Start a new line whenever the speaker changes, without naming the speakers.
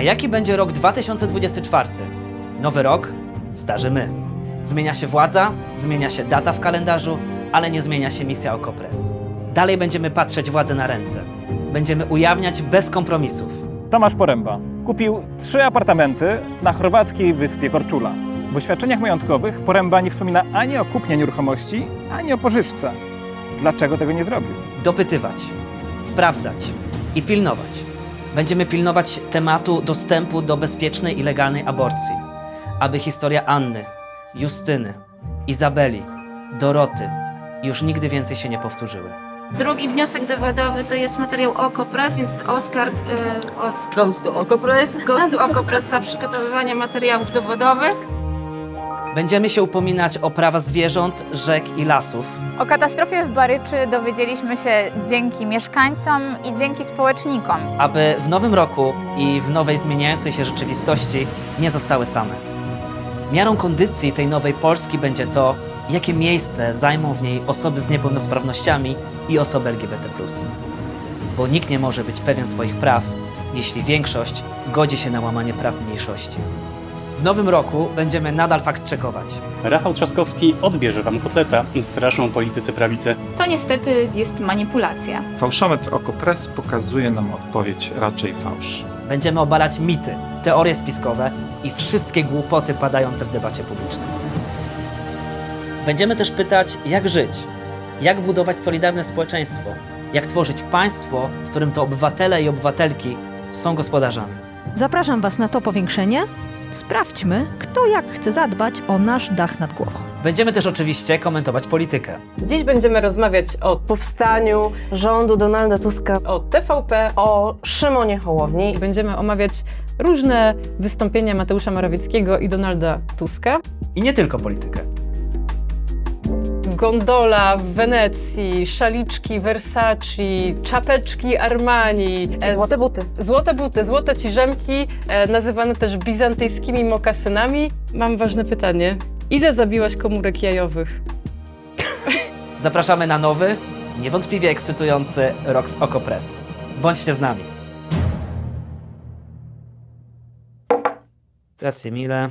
A jaki będzie rok 2024? Nowy rok, starzy my. Zmienia się władza, zmienia się data w kalendarzu, ale nie zmienia się misja Okopres. Dalej będziemy patrzeć władzę na ręce. Będziemy ujawniać bez kompromisów.
Tomasz Poręba kupił trzy apartamenty na chorwackiej wyspie Korczula. W oświadczeniach majątkowych Poręba nie wspomina ani o kupnie nieruchomości, ani o pożyczce. Dlaczego tego nie zrobił?
dopytywać, sprawdzać i pilnować. Będziemy pilnować tematu dostępu do bezpiecznej i legalnej aborcji, aby historia Anny, Justyny, Izabeli, Doroty już nigdy więcej się nie powtórzyły.
Drugi wniosek dowodowy to jest materiał OKO.press, więc Oskar y, od
Goes to Okopres.
Ghostu OKO.press za przygotowywanie materiałów dowodowych.
Będziemy się upominać o prawa zwierząt, rzek i lasów,
O katastrofie w Baryczy dowiedzieliśmy się dzięki mieszkańcom i dzięki społecznikom.
aby w nowym roku i w nowej zmieniającej się rzeczywistości nie zostały same. Miarą kondycji tej nowej Polski będzie to, jakie miejsce zajmą w niej osoby z niepełnosprawnościami i osoby LGBT. Bo nikt nie może być pewien swoich praw, jeśli większość godzi się na łamanie praw mniejszości. W nowym roku będziemy nadal fakt czekować.
Rafał Trzaskowski odbierze wam kotleta i straszną politycy prawicy.
To niestety jest manipulacja.
Fałszometr Okopres pokazuje nam odpowiedź raczej fałsz.
Będziemy obalać mity, teorie spiskowe i wszystkie głupoty padające w debacie publicznej. Będziemy też pytać, jak żyć, jak budować solidarne społeczeństwo, jak tworzyć państwo, w którym to obywatele i obywatelki są gospodarzami.
Zapraszam Was na to powiększenie. Sprawdźmy, kto jak chce zadbać o nasz dach nad głową.
Będziemy też oczywiście komentować politykę.
Dziś będziemy rozmawiać o powstaniu rządu Donalda Tuska, o TVP, o Szymonie Hołowni.
Będziemy omawiać różne wystąpienia Mateusza Morawieckiego i Donalda Tuska.
I nie tylko politykę.
Gondola w Wenecji, szaliczki Versace, czapeczki Armani. e,
Złote buty.
Złote buty, złote ciżemki, e, nazywane też bizantyjskimi mokasynami. Mam ważne pytanie. Ile zabiłaś komórek jajowych?
Zapraszamy na nowy, niewątpliwie ekscytujący rok z Okopres. Bądźcie z nami. Grazie mille.